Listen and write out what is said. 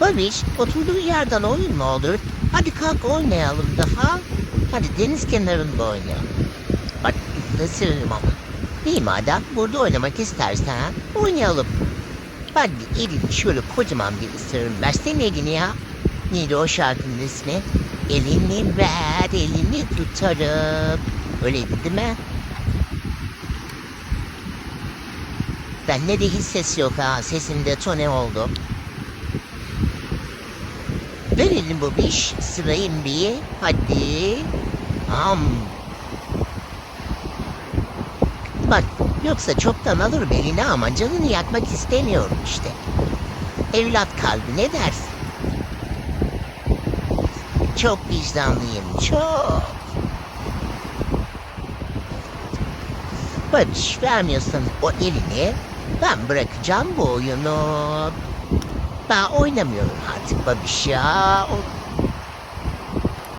Babiş oturduğu yerden oyun mu olur? Hadi kalk oynayalım daha. Hadi deniz kenarında oynayalım. Bak ısırırım ama. İyi madem burada oynamak istersen oynayalım. Ben de elini şöyle kocaman bir ısırırım. Versene elini ya. Neydi o şarkının ismi? Elini ver, elini tutarım. Öyleydi değil mi? Bende de hiç ses yok ha. Sesimde tone oldu. Verelim bu iş. Sırayım bir. Hadi. Am. Bak yoksa çoktan alırım eline ama canını yakmak istemiyorum işte. Evlat kalbi ne dersin? Çok vicdanlıyım çok. Barış vermiyorsan o elini ben bırakacağım bu oyunu. Ben oynamıyorum artık babiş ya. O